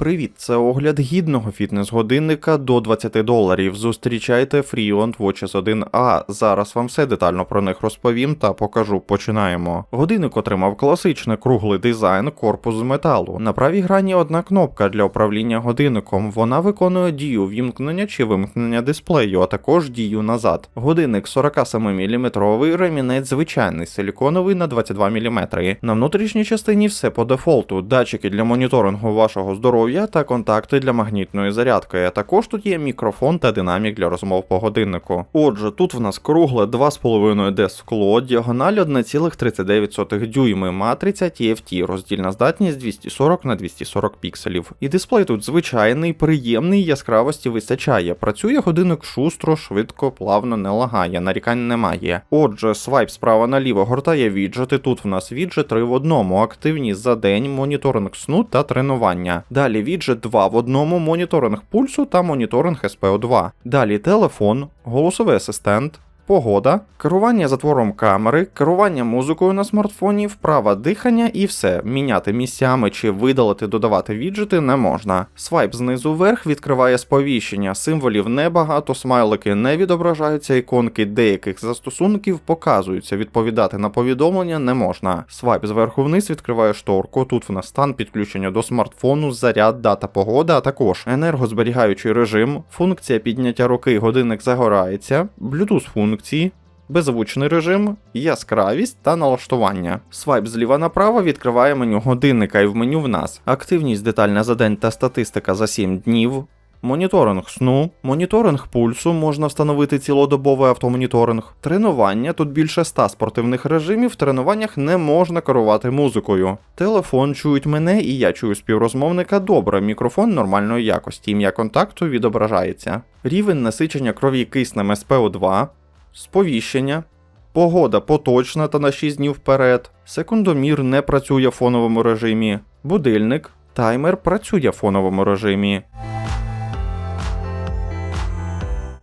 Привіт, це огляд гідного фітнес-годинника до 20 доларів. Зустрічайте Freon Watches 1A. Зараз вам все детально про них розповім та покажу. Починаємо. Годинник отримав класичний круглий дизайн, корпус з металу. На правій грані одна кнопка для управління годинником. Вона виконує дію вімкнення чи вимкнення дисплею, а також дію назад. Годинник 47 мм, ремінець звичайний, силіконовий на 22 мм. На внутрішній частині все по дефолту. Датчики для моніторингу вашого здоров'я та контакти для магнітної зарядки. А також тут є мікрофон та динамік для розмов по годиннику. Отже, тут в нас кругле 2,5D скло, діагональ 1,39 дюйми, матриця TFT, роздільна здатність 240 на 240 пікселів. І дисплей тут звичайний, приємний, яскравості вистачає. Працює годинник шустро, швидко, плавно, не лагає, нарікань немає. Отже, свайп справа наліво гортає віджити. Тут в нас віджит 3 в одному, активність за день, моніторинг сну та тренування. Далі віджит 2 в одному, моніторинг пульсу та моніторинг SPO2. Далі телефон, голосовий асистент. Погода, керування затвором камери, керування музикою на смартфоні, вправа дихання і все. Міняти місцями чи видалити додавати віджити не можна. Свайп знизу вверх відкриває сповіщення, символів небагато, смайлики не відображаються, іконки деяких застосунків показуються. Відповідати на повідомлення не можна. Свайп зверху вниз відкриває шторку. Тут в нас стан підключення до смартфону, заряд, дата погода, а також енергозберігаючий режим, функція підняття руки, годинник загорається, Bluetooth функції. Беззвучний режим, яскравість та налаштування. Свайп зліва направо відкриває меню годинника і в меню в нас активність детальна за день та статистика за 7 днів. Моніторинг сну, моніторинг пульсу можна встановити цілодобовий автомоніторинг. Тренування тут більше 100 спортивних режимів. В тренуваннях не можна керувати музикою. Телефон чують мене і я чую співрозмовника добре. Мікрофон нормальної якості. Ім'я контакту відображається. Рівень насичення крові киснем СПО2, сповіщення. Погода поточна та на 6 днів вперед. Секундомір не працює в фоновому режимі. Будильник. Таймер працює в фоновому режимі.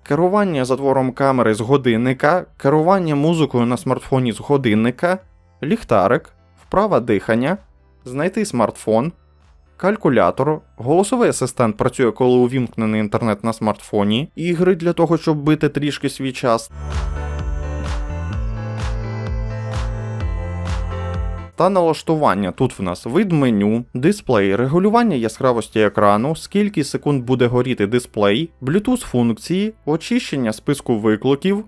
Керування затвором камери з годинника, керування музикою на смартфоні з годинника, ліхтарик, вправа дихання, знайти смартфон, калькулятор, голосовий асистент працює, коли увімкнений інтернет на смартфоні, ігри для того, щоб бити трішки свій час. Та налаштування. Тут в нас вид меню, дисплей, регулювання яскравості екрану, скільки секунд буде горіти дисплей, Bluetooth функції, очищення списку викликів,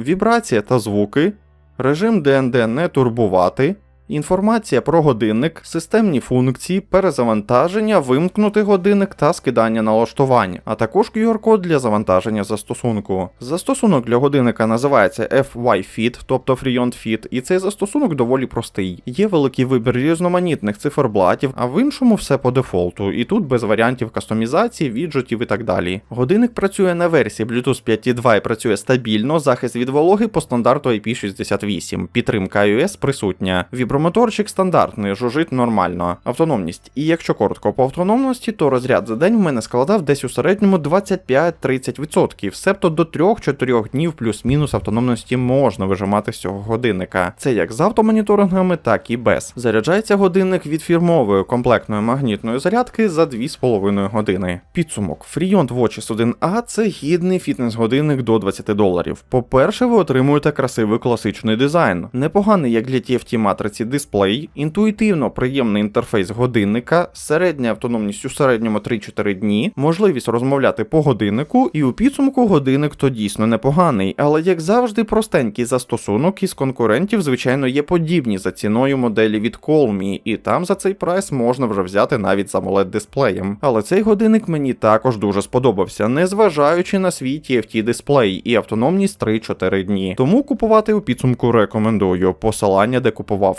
вібрація та звуки, режим ДНД не турбувати, інформація про годинник, системні функції, перезавантаження, вимкнути годинник та скидання налаштувань, а також QR-код для завантаження застосунку. Застосунок для годинника називається FY Fit, тобто Freon Fit, і цей застосунок доволі простий. Є великий вибір різноманітних циферблатів, а в іншому все по дефолту, і тут без варіантів кастомізації, віджитів і так далі. Годинник працює на версії Bluetooth 5.2 і працює стабільно, захист від вологи по стандарту IP68, підтримка iOS присутня. Вібромоторчик стандартний, жужить нормально. Автономність. І якщо коротко по автономності, то розряд за день в мене складав десь у середньому 25-30%, себто до 3-4 днів плюс-мінус автономності можна вижимати з цього годинника. Це як з автомоніторингами, так і без. Заряджається годинник від фірмової комплектної магнітної зарядки за 2,5 години. Підсумок: Freon Watches 1A це гідний фітнес-годинник до 20 доларів. По-перше, ви отримуєте красивий класичний дизайн, непоганий як для TFT матриці дисплей, інтуїтивно приємний інтерфейс годинника, середня автономність у середньому 3-4 дні, можливість розмовляти по годиннику, і у підсумку годинник то дійсно непоганий, але як завжди, простенький застосунок із конкурентів, звичайно, є подібні за ціною моделі від Colmi, і там за цей прайс можна вже взяти навіть з amoled дисплеєм. Але цей годинник мені також дуже сподобався, незважаючи на свій TFT дисплей і автономність 3-4 дні. Тому купувати у підсумку рекомендую. Посилання, де купував